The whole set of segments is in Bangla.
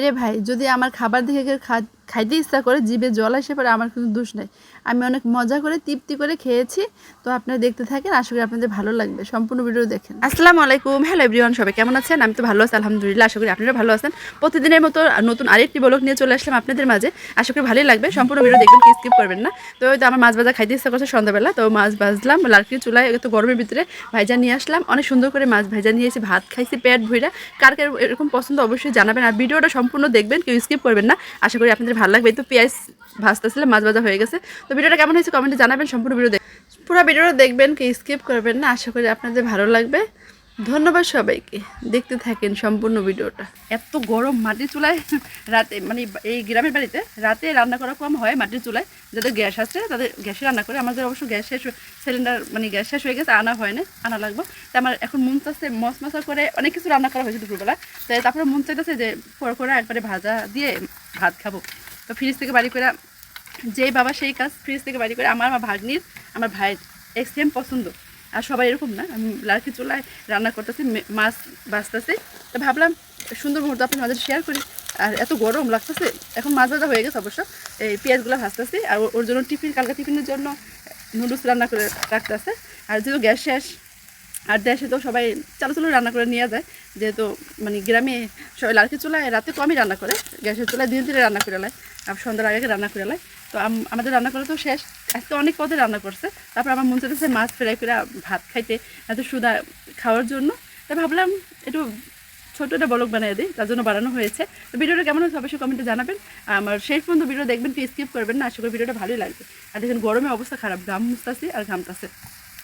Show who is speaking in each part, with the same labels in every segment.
Speaker 1: রে ভাই যদি আমার খাবার দেখে কেউ খাইতে ইচ্ছা করে, জিভে জল আসে পরে আমার কিন্তু দোষ নাই। আমি অনেক মজা করে, তৃপ্তি করে খেয়েছি। তো আপনারা দেখতে থাকেন, আশা করি আপনাদের ভালো লাগবে। সম্পূর্ণ ভিডিও দেখেন। আসসালামু আলাইকুম। হ্যালো এভরিওয়ান, সবাই কেমন আছেন? আমি তো ভালো আছি, আলহামদুলিল্লাহ, আশা করি আপনারা ভালো আছেন। প্রতিদিনের মতো নতুন আরেকটি ব্লগ নিয়ে চলে আসলাম আপনাদের মাঝে। আশা করি ভালোই লাগবে। সম্পূর্ণ ভিডিও দেখবেন, কি স্কিপ করবেন না। তো তো আমার মাছ ভাজা খাইতে ইচ্ছা করছে সন্ধ্যাবেলা। তো মাছ ভাজলাম লাড়কি চুলায় তো গরমের ভিতরে ভাইজা নিয়ে আসলাম। অনেক সুন্দর করে মাছ ভাইজা নিয়ে এসে ভাত খাইছি, পেট ভইরা। কার কার এরকম পছন্দ অবশ্যই জানাবেন। আর ভিডিওটা সম্পূর্ণ দেখবেন, কেউ স্কিপ করবেন না। আশা করি আপনাদের ভালো লাগবে। তো পেঁয়াজ ভাজতেছিলাম, মাছ ভাজা হয়ে গেছে। তো ভিডিওটা কেমন হয়েছে কমেন্টে জানাবেন, সম্পূর্ণ ভিডিও পুরো ভিডিওটা দেখবেন কি স্কিপ করবেন না। আশা করি আপনাদের ভালো লাগবে। ধন্যবাদ সবাইকে। দেখতে থাকেন সম্পূর্ণ ভিডিওটা। এত গরম মাটির চুলায় রাতে মানে এই গ্রামের বাড়িতে রাতে রান্না করা কম হয় মাটির চুলায়। যাদের গ্যাস আছে, তাদের গ্যাসে রান্না করে। আমাদের অবশ্য গ্যাস শেষ সিলিন্ডার মানে গ্যাস শেষ হয়ে গেছে, আনা হয় না, আনা লাগবে। তো আমার এখন মন চাচ্ছে মশ মশা করে অনেক কিছু রান্না করা হয়েছে দুপুরবেলা। তো তারপরে মন চাইতেছে যে পর করে একবারে ভাজা দিয়ে ভাত খাব। তো ফ্রিজ থেকে বাড়ি করে, যেই বাবা সেই কাজ ফ্রিজ থেকে বাড়ি করে, আমার আমার ভাগ্নির, আমার ভাইয়ের এক সেম পছন্দ। আর সবাই এরকম না, আমি লাড়কি চুলায় রান্না করতেছি মাছ বাঁচতেছি। তো ভাবলাম, সুন্দর মুহূর্ত আপনার মাঝে শেয়ার করি। আর এত গরম লাগতেছে, এখন মাছ ভাজা হয়ে গেছে অবশ্য। এই পেঁয়াজগুলো ভাজতেছি, আর ওর- ওর জন্য টিফিন, কালকা টিফিনের জন্য নুডলস রান্না করে রাখতেছে। আর যেহেতু গ্যাস শেষ আর দেশে তো সবাই চালু চালু রান্না করে নিয়ে যায়। যেহেতু মানে গ্রামে সবাই লাড়কি চুলায়, রাতে কমই রান্না করে, গ্যাসের চুলায় দিন দিনে রান্না করে নেয় আর সন্ধ্যার আগে রান্না করে নেয় তো আমাদের রান্না করা তো শেষ। আজকে অনেক পদে রান্না করছে। তারপর আমার মন চাইতেছে মাছ ফেরাই করে ভাত খাইতে, এত সুদা খাওয়ার জন্য। তাই ভাবলাম একটু ছোটো একটা বলক বানিয়ে দিই, তার জন্য বানানো হয়েছে। তো ভিডিওটা কেমন হয়েছে অবশ্যই কমেন্টে জানাবেন। আমার শেষ পর্যন্ত ভিডিও দেখবেন, কি স্কিপ করবেন না, আশা করি ভিডিওটা ভালোই লাগবে। আর দেখেন গরমে অবস্থা খারাপ, ঘাম মুছতাছি আর ঘামতাছে।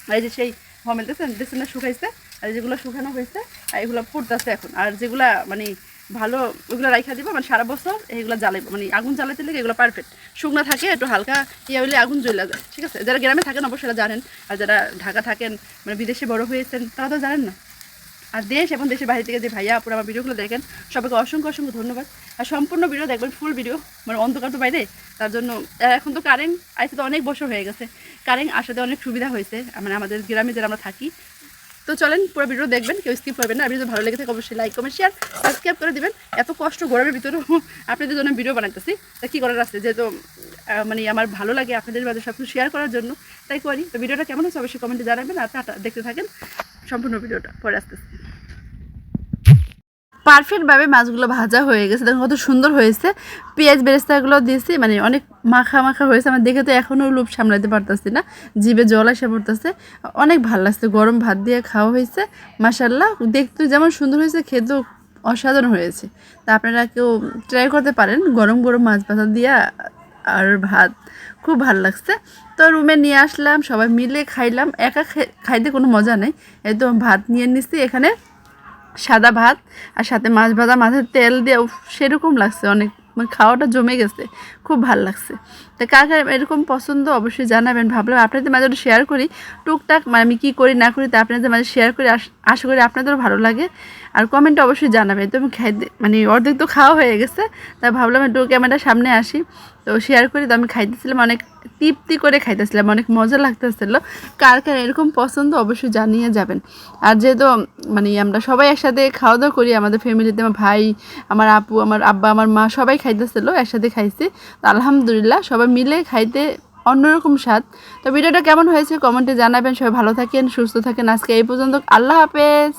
Speaker 1: আর এই যে সেই হমেলতেছেন দেখছেন? না? শুকাইছে। আর যেগুলো শুকানো হয়েছে, আর এগুলো ফুটতেছে এখন। আর যেগুলা মানে ভালো, ওইগুলো রাইখা দিব মানে সারা বছর এইগুলো জ্বালাইব। মানে আগুন জ্বালাইতে লেগে এগুলো পারফেক্ট শুকনো থাকে, একটু হালকা ইয়ে হলে আগুন জ্বলে যায়। ঠিক আছে? যারা গ্রামে থাকেন, অবশ্যই জানেন। আর যারা ঢাকা থাকেন মানে বিদেশে বড় হয়েছেন, তারা তো জানেন না। আর দেশ এবং দেশের বাইরে থেকে যে ভাইয়া, আপুরা আমার ভিডিওগুলো দেখেন, সবাইকে অসংখ্য অসংখ্য ধন্যবাদ। আর সম্পূর্ণ ভিডিও দেখবেন ফুল ভিডিও মানে অন্ধকার তো বাইরে, তার জন্য এখন তো কারেন্ট আসতে তো অনেক বছর হয়ে গেছে কারেন্ট আসাতে অনেক সুবিধা হয়েছে মানে আমাদের গ্রামে যারা আমরা থাকি। তো চলেন, পুরো ভিডিও দেখবেন, কেউ স্কিপ করবেন না ভিডিও ভালো লেগে থাকে অবশ্যই লাইক কমেন্ট শেয়ার সাবস্ক্রাইব করে দিবেন। এত কষ্ট গরমের ভিতরেও আপনাদের জন্য ভিডিও বানাইতেছি। তা কী করার আছে? যেহেতু মানে আমার ভালো লাগে আপনাদের মাঝে সব কিছু শেয়ার করার জন্য, তাই করি। তো ভিডিওটা কেমন হচ্ছে অবশ্যই কমেন্টে জানাবেন, আর দেখতে থাকেন। সম্পূর্ণ ভিডিওটা, পরে আসতেছি। পারফেক্টভাবে মাছগুলো ভাজা হয়ে গেছে। দেখুন কত সুন্দর হয়েছে। পেঁয়াজ বেরেস্তাগুলো দিয়েছি মানে অনেক মাখা মাখা হয়েছে। আমার দেখে তো এখনও লোভ সামলাতে পারতেছি না। জিভে জল এসে পড়তেছে। অনেক ভালো লাগছে। গরম ভাত দিয়ে খাওয়া হয়েছে। মাসাল্লাহ দেখতে যেমন সুন্দর হয়েছে, খেতেও অসাধারণ হয়েছে। তা আপনারা কেউ ট্রাই করতে পারেন। গরম গরম মাছ ভাজা দিয়া আর ভাত। খুব ভালো লাগছে। তো রুমে নিয়ে আসলাম, সবাই মিলে খাইলাম। একা খাইতে কোনো মজা নেই। এই তো ভাত নিয়ে নিচ্ছি এখানে সাদা ভাত আর সাথে মাছ ভাজা, মাছের তেল দিয়ে সেরকম লাগছে অনেক। মানে খাওয়াটা জমে গেছে। খুব ভালো লাগছে। তা কার কার এরকম পছন্দ অবশ্যই জানাবেন, ভাবলাম আপনাদের মাঝে শেয়ার করি। টুকটাক মানে আমি কী করি, না করি তা আপনাদের মাঝে শেয়ার করি, আশা করি আপনাদেরও ভালো লাগে। আর কমেন্ট অবশ্যই জানাবেন। তো আমি খাইতে মানে অর্ধেক তো খাওয়া হয়ে গেছে তাই ভাবলাম একটু ক্যামেরার সামনে আসি। তো শেয়ার করি, তো আমি খাইতেছিলাম অনেক তৃপ্তি করে খাইতেছিলাম, অনেক মজা লাগতেছিল। কার কার এরকম পছন্দ অবশ্যই জানিয়ে যাবেন। আর যেহেতু মানে আমরা সবাই একসাথে খাওয়া দাওয়া করি, আমাদের ফ্যামিলিতে আমার ভাই, আমার আপু, আমার আব্বা, আমার মা সবাই খাইতেছিল, একসাথে খাইছি। আলহামদুলিল্লাহ, সবাই মিলে খাইতে অন্যরকম স্বাদ। তো ভিডিওটা কেমন হয়েছে কমেন্টে জানাবেন, সবাই ভালো থাকেন, সুস্থ থাকেন। আজকে এই পর্যন্ত, আল্লাহ হাফেজ।